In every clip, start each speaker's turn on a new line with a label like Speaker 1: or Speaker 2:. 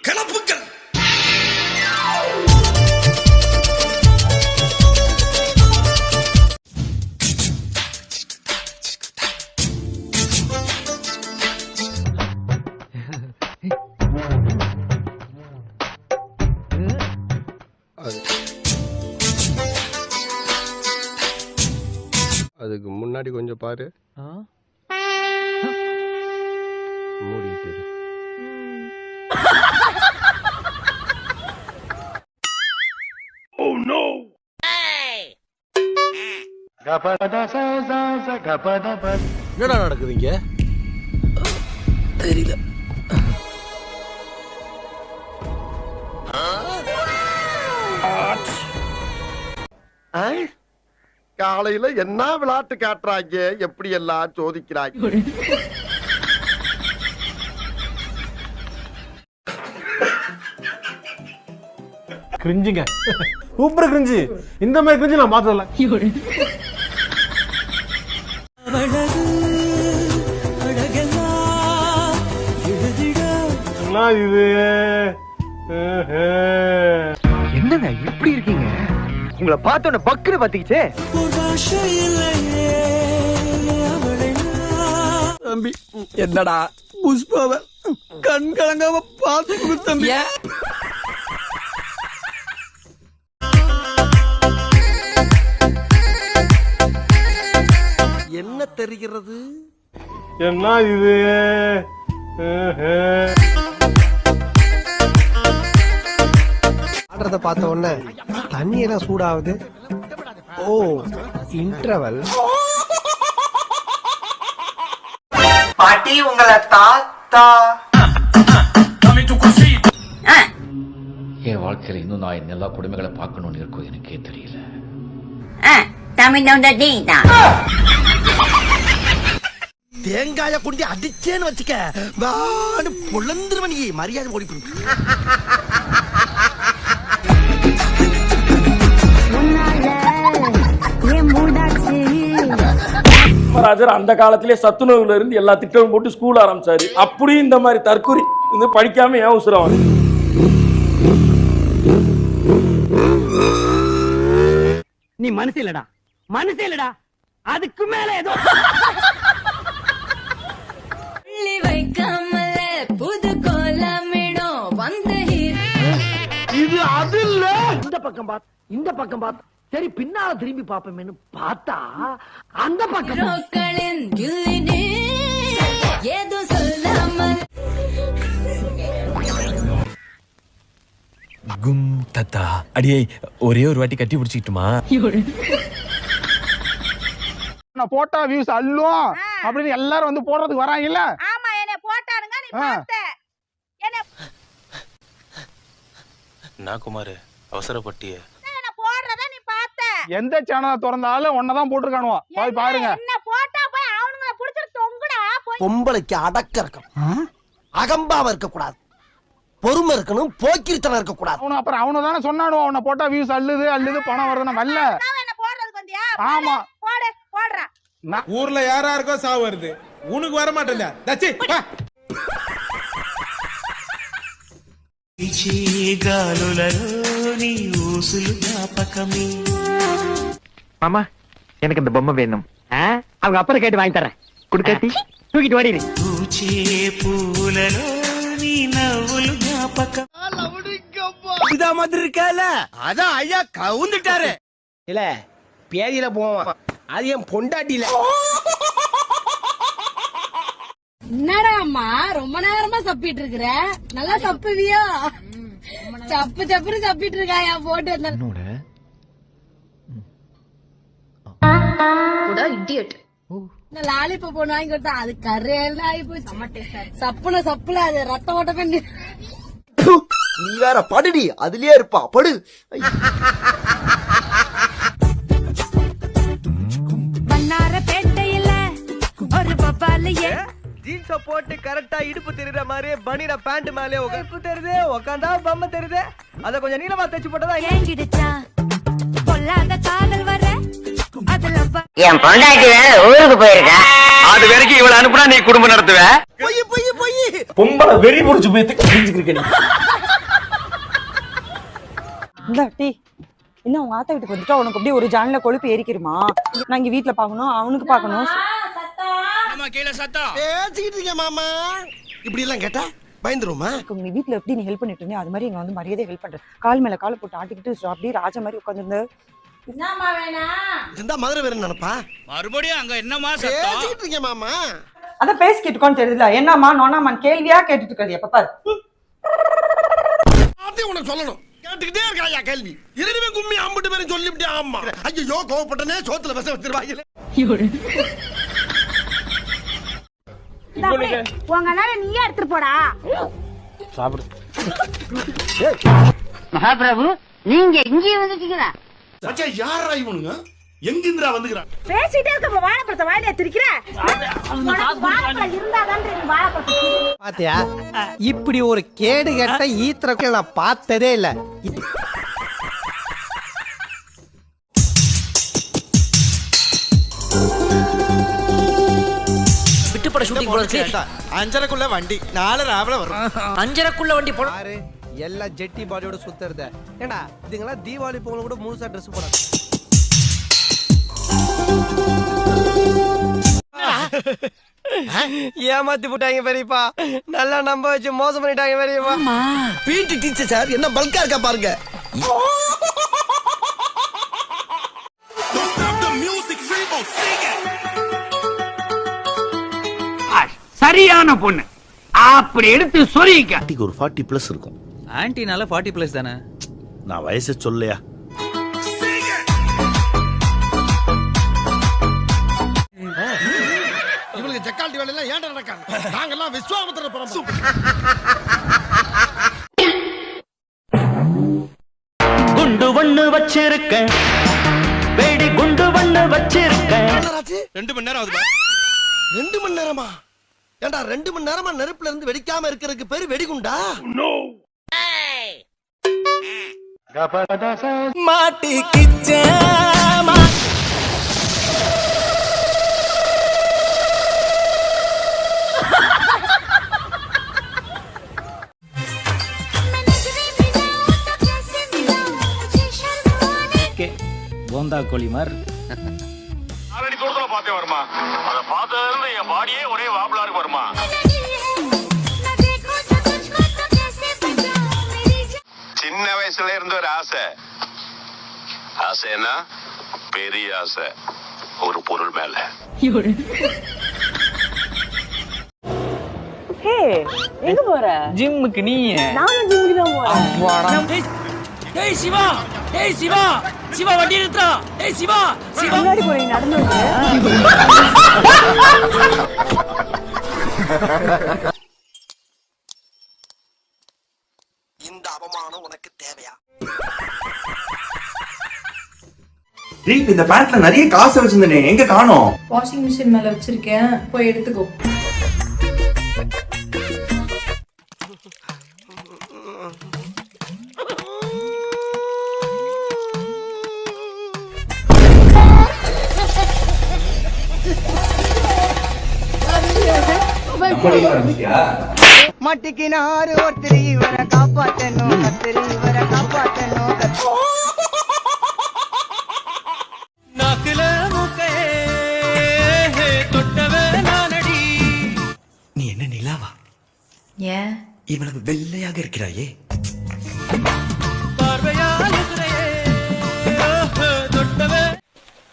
Speaker 1: கிளப்புக்கள்
Speaker 2: அதுக்கு முன்னாடி கொஞ்சம் பாரு. மூடிட்டு இரு.
Speaker 3: என்னடா நடக்குது இங்க
Speaker 2: காலையில என்ன விளையாட்டு காட்டுறாங்க? எப்படி எல்லாம் சோதிக்கிறாங்க?
Speaker 3: கிரிஞ்சுங்க சூப்பர் கிரிஞ்சு இந்த மாதிரி கிரிஞ்சு நான் பார்த்ததில்ல இது?
Speaker 4: என்னங்க எப்படி இருக்கீங்க? உங்களை பார்த்தோன்னே பக்குன்னு பத்திக்கிச்சே.
Speaker 1: தம்பி என்னடா புஷ்பாவ கண் கலங்காம பார்த்து தம்பி. என்ன தெரிகிறது?
Speaker 3: என்ன இது?
Speaker 5: ஆடுறத பார்த்த உடனே தண்ணி எல்லாம் சூடாகுது. ஓ இன்டர்வல்
Speaker 4: பாட்டி உங்களை தாத்தா.
Speaker 6: என் வாழ்க்கையில் இன்னும் நான் எல்லா கொடுமைகளை பார்க்கணும்னு இருக்கோ எனக்கே தெரியல.
Speaker 1: தேங்காய குண்டி அடிச்சேன்னு வச்சுக்க. வாடு பொழந்துருவன் நீ மரியாதை ஓடி போயிரு.
Speaker 7: காமராஜர் அந்த காலத்திலே சத்துணவுல இருந்து எல்லா திட்டமும் போட்டு ஸ்கூல் ஆரம்பிச்சாரு. அப்படியும் இந்த மாதிரி தற்கொலை வந்து படிக்காம ஏன் உசுரம்
Speaker 4: நீ மனசு இல்லடா. மனசு இல்லடா. அதுக்கு மேல ஏதோ பக்கம் பாத் இந்த பக்கம் பாத் சரி பின்னால திரும்பி பாப்போமேன்னு பார்த்தா அந்த பக்கம்
Speaker 8: சொல்லாமல்.
Speaker 9: கும் தத்தா. அடியே ஒரே ஒரு வாட்டி கட்டி பிடிச்சிக்கிட்டுமா?
Speaker 3: நான் போட்டா வியூஸ் அள்ளும். அப்படின்னு எல்லாரும் வந்து போடுறதுக்கு வராங்கல்ல?
Speaker 8: ஆமா என்ன நீ. பார்த்த. என்ன
Speaker 9: நான் குமார். அவசரப்பட்டிய.
Speaker 8: என்ன போடுறத நீ பார்த்த?
Speaker 3: எந்த சேனலை திறந்தாலும் ஒன்னதான் போட்டிருக்கானுவோ. போய் பாருங்க.
Speaker 8: என்ன போட்டா போய் அவனுங்களை புடிச்சிட்டு தொங்குடா போய்.
Speaker 1: பொம்பளைக்கு அடக்க இருக்கணும். அகம்பாவ இருக்க கூடாது பொறுமை இருக்கணும் போக்கிரித்தனம் இருக்க கூடாது
Speaker 3: அவனு அப்புறம் அவனு தானே சொன்னானுவோ உன்னை போட்டா வியூஸ் அள்ளுது அள்ளுது பணம் வருதுன்னு. வரல
Speaker 8: அவன் என்ன போடுறதுக்கு வந்தியா?
Speaker 3: ஆமா.
Speaker 8: போடு போடுறா.
Speaker 10: ஊர்ல யாரா இருக்கோ சாவு வருது. உனக்கு வர மாட்டேன் தச்சி
Speaker 4: மாமா எனக்கு இந்த பொம்மை வேணும். ஆ? அவங்க அப்புறம் கேட்டு வாங்கி தரேன். குடுக்காட்டி தூக்கிட்டு ஓடிடு
Speaker 1: இதா மாதிரி இருக்கல. அதான் ஐயா கவுந்துட்டாரு.
Speaker 5: இல்ல பேதியில போவான். அது என் பொண்டாட்டியில.
Speaker 8: என்னடா அம்மா ரொம்ப நேரமா சப்பிட்டு இருக்கிற? நல்லா சப்புவியோ? சப்பு சப்புன்னு சப்பிட்டு இருக்காயா போட்டு லாலிபப் ஒண்ணு வாங்கி கொடுத்தா அது கரையெல்லாம் ஆகி போச்சு. சப்புன சப்புல அது ரத்த ஓட்டமே நி-
Speaker 1: நீ வேற படுடி அதுலயே இருப்பா படு.
Speaker 4: ஜீன்ஸ போட்டு கரெக்டா இடுப்பு தெரியுற மாதிரி பனிர பேண்ட் மேலே இடுப்பு தெரியுது உக்காந்தா பொம்மை தெரியுது. அத கொஞ்சம் நீளமா தைச்சு போட்டதா
Speaker 8: ஏங்கிடுச்சா? பொல்லாத காதல் வர
Speaker 11: என் பொண்டாட்டி வேற ஊருக்கு போயிருக்கா.
Speaker 1: அது வரைக்கும் இவள அனுப்புனா நீ குடும்பம் நடத்துவ?
Speaker 7: பொம்பளை வெறி புடிச்சு போய் கிழிஞ்சுக்கிருக்க நீ?
Speaker 11: இந்த டீ இன்னும் உங்க ஆத்தா வீட்டுக்கு வந்துட்டா? உனக்கு அப்படியே ஒரு ஜான்ல கொழுப்பு ஏறிக்கிருமா? நான் இங்க வீட்ல பாக்கணும் அவனுக்கு பாக்கணும்
Speaker 1: பேசிக்கிட்டு இருக்கேன் மாமா. இப்படி எல்லாம் கேட்டா பயந்துருமா
Speaker 11: உங்க வீட்ல எப்படி நீ ஹெல்ப் பண்ணிட்டு இருந்தே அது மாதிரி இங்க வந்து மரியாதை ஹெல்ப் பண்ற. கால் மேல கால போட்டு ஆட்டிக்கிட்டு அப்படியே ராஜா மாதிரி உட்காந்துருந்த
Speaker 1: இருந்தா மதுரை வேற நினைப்பா?
Speaker 10: மறுபடியும் அங்க என்னமா
Speaker 1: பேசிக்கிட்டு இருக்கேன் மாமா.
Speaker 11: அதான் பேசி கேட்டுக்கோன்னு தெரியுதுல என்னம்மா நோனாமான் கேள்வியா கேட்டுட்டு இருக்கிறது எப்ப பாரு.
Speaker 1: உனக்கு சொல்லணும். கேட்டுக்கிட்டே இருக்காயா கேள்வி. இரண்டுமே கும்மி அம்பிட்டு பேரும் சொல்லிவிட்டே ஆமா. ஐயோ கோவப்பட்டனே சோத்துல விச வச்சிருவாங்க
Speaker 11: உங்களால நீயே எடுத்துட்டு போடா.
Speaker 7: சாப்பிடு.
Speaker 11: மகாபிரபு நீங்க இங்கே வந்துட்டீங்களா?
Speaker 10: யாரா இவனுங்க? எங்கிந்திரா வந்துக்கிறான்
Speaker 11: பேசிட்டே இருக்க வாழைப்பழத்தை வாயில திரிக்கிற வாழைப்பழம் இருந்தாதான்
Speaker 5: பாத்தியா? இப்படி ஒரு கேடு கெட்ட ஈத்திர நான் பார்த்ததே இல்ல.
Speaker 4: விட்டுப்பட ஷூட்டிங் போறது
Speaker 5: அஞ்சரைக்குள்ள வண்டி நாலு ராவில வரும்
Speaker 4: அஞ்சரைக்குள்ள வண்டி போட
Speaker 5: யாரு எல்லாம் ஜெட்டி பாடியோட சுத்துறத ஏண்டா இதுங்கெல்லாம் தீபாவளி பொங்கல் கூட முழுசா ட்ரெஸ் போடாது ஏமாத்தி போட்டாங்க பெரியப்பா நல்லா நம்ப வச்சு மோசம் பண்ணிட்டாங்க பெரியப்பா
Speaker 1: பிடி டீச்சர் சார் என்ன பல்கா இருக்கா பாருங்க
Speaker 4: சரியான பொண்ணு. அப்படி எடுத்து சொரிக்க.
Speaker 10: ஆண்டிக்கு ஒரு ஃபார்ட்டி பிளஸ் இருக்கும்.
Speaker 9: ஆன்டினால ஃபார்ட்டி பிளஸ் தானே?
Speaker 10: நான் வயசை சொல்லையா?
Speaker 1: இவளுக்கு ஜக்கால்டி வேலை எல்லாம் ஏன்டா நடக்காங்க நாங்கெல்லாம் விஸ்வாமத்திர பரம்பரை
Speaker 4: குண்டு ஒண்ணு வச்சிருக்கேன் வெடி குண்டு ஒண்ணு வச்சிருக்கேன்
Speaker 1: என்னடாச்சு?
Speaker 10: ரெண்டு மணி நேரம் ஆகுது
Speaker 1: ரெண்டு மணி நேரமா? ஏண்டா ரெண்டு மணி நேரமா நெருப்புல இருந்து வெடிக்காம இருக்கிறதுக்கு பேரு வெடிகுண்டா?
Speaker 9: போந்தா கோழி மாதிரி
Speaker 12: நாலடி தூரத்துல பார்த்தே வருமா? அதை பார்த்ததுல இருந்து என் பாடியே ஒரே வாபலாருக்கு வருமா? சின்ன வயசுல இருந்து ஒரு ஆசை. ஆசைன்னா பெரிய ஆசை. ஒரு பொருள் மேல.
Speaker 11: ஹே எங்க போற?
Speaker 9: ஜிம்முக்கு நீ
Speaker 11: நானும் ஜிம்முக்கு தான் போறேன்.
Speaker 4: டேய் சிவா! டேய் சிவா! சிவா வண்டி நிறுத்தா டேய் சிவா! சிவா!
Speaker 11: முன்னாடி போறீங்க நடந்து வந்து
Speaker 1: இந்த அவமானம் உனக்கு தேவையா?
Speaker 10: இந்த பேண்ட்ல நிறைய காசு வச்சிருந்தேனே எங்க காணோம்?
Speaker 11: வாஷிங் மிஷின் மேல வச்சிருக்கேன். போய் எடுத்துக்கோ.
Speaker 4: மாட்டிக்கினாரு ஒருத்தர் இவரை காப்பாத்தணும். கத்திரி இவரை காப்பாத்தணும்.
Speaker 9: நாக்குல மூக்கே தொட்டவே நானடி. நீ என்ன நிலாவா?
Speaker 11: ஏன்?
Speaker 9: இவ்வளவு வெள்ளையாக இருக்கிறாயே.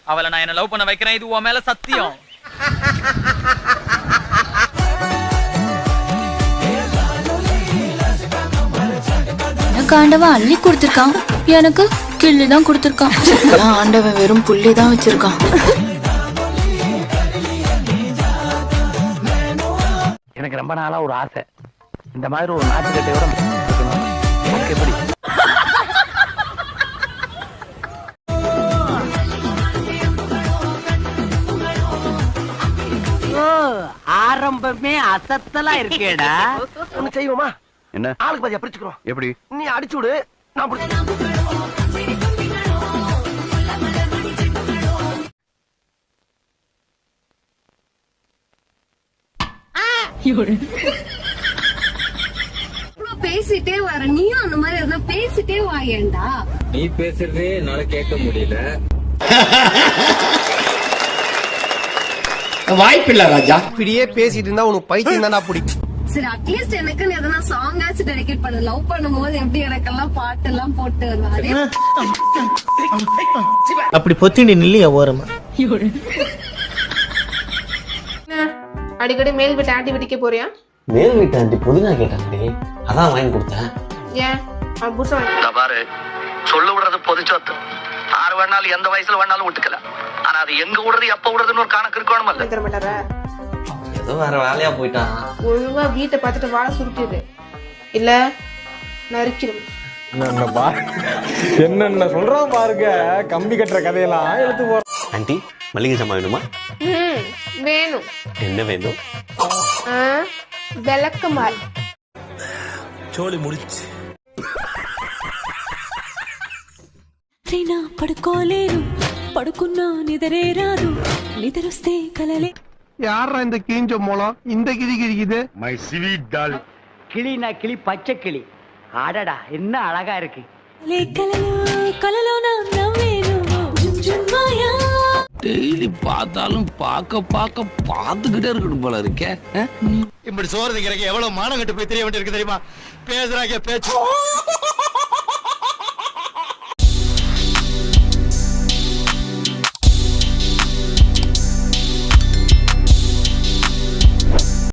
Speaker 9: அவளை நான் என்ன லவ் பண்ண வைக்கிறேன். இது உன் மேல சத்தியம்.
Speaker 11: எனக்கு ஆண்டவன் அள்ளி கொடுத்திருக்கான். எனக்கு கிள்ளி தான் கொடுத்திருக்கான். ஆண்டவன் வெறும் புள்ளி தான் வச்சிருக்கான்.
Speaker 4: எனக்கு ரொம்ப நாளா ஒரு ஆசை. இந்த மாதிரி ஒரு நாட்டுக்கட்டையோட எப்படி? ஆரம்பமே அசத்தலா இருக்கேடா.
Speaker 1: ஒண்ணு செய்வோமா?
Speaker 12: என்ன?
Speaker 1: ஆளுக்கு பாதியா பிரிச்சுக்கிறோம்.
Speaker 12: எப்படி?
Speaker 1: நீ அடிச்சு விடு நான்
Speaker 13: பேசிட்டே வர. நீயும் அந்த மாதிரி இருந்தா பேசிட்டே வாயேண்டா
Speaker 14: நீ பேசுறது என்னால கேட்க முடியல.
Speaker 9: வாய்ப்பில்ல ராஜா.
Speaker 5: இப்படியே பேசிட்டு இருந்தா உனக்கு பைத்தியம் தானா பிடிக்கும்.
Speaker 13: சரி அட்லீஸ்ட் எனக்கு எதனா சாங் ஆச்சு டெடிகேட் பண்ணு. லவ் பண்ணும்போது எப்படி எனக்கெல்லாம் பாட்டு எல்லாம் போட்டு
Speaker 15: அப்படி பொத்திண்டி நில்லையா ஓரமா?
Speaker 13: அடிக்கடி மேல் வீட்டு ஆண்டி வீட்டுக்கே போறியா?
Speaker 15: மேல் வீட்டு ஆண்டி புதினா கேட்டாண்டி அதான் வாங்கி கொடுத்தேன்.
Speaker 13: ஏன்?
Speaker 16: பாரு சொல்ல விடுறது பொது சொத்து ஆறு வேணாலும் எந்த வயசுல வேணாலும் விட்டுக்கலாம். ஆனா அது எங்க விடுறது எப்ப விடுறதுன்னு ஒரு கணக்கு
Speaker 13: மாட்டாரா
Speaker 15: ஏதோ வேற வேலையா போயிட்டான்
Speaker 13: ஒழுங்கா வீட்டை பார்த்துட்டு வாழ சுருட்டிடு இல்ல நறுக்கிடும்
Speaker 17: என்னென்ன பா என்னென்ன சொல்றான் பாருங்க கம்பி கட்டுற கதையெல்லாம் எடுத்து போ
Speaker 5: ஆண்டி மளிகை சாமான் வேணுமா
Speaker 13: வேணும்
Speaker 5: என்ன வேணும்
Speaker 13: விளக்கமாறு
Speaker 4: சோலி முடிச்சு
Speaker 13: పడుకోలేరు పడుకున్నా నిద్రేరాదు నిద్రొస్తే కలలే
Speaker 5: யாரா இந்த கீஞ்ச மூலம்? இந்த கிளி கிழிக்குது
Speaker 18: மை ஸ்வீட் டால்
Speaker 15: கிளினா கிளி பச்சை கிளி. ஆடடா என்ன அழகா இருக்கு.
Speaker 9: டெய்லி பார்த்தாலும் பார்க்க பார்க்க பார்த்துக்கிட்டே இருக்கணும் போல இருக்கே.
Speaker 16: இப்படி சோறு திங்கிறக்கு எவ்வளவு மானம் கட்டு போய் தெரிய வேண்டியிருக்கு தெரியுமா? பேசுறாங்க பேச்சு.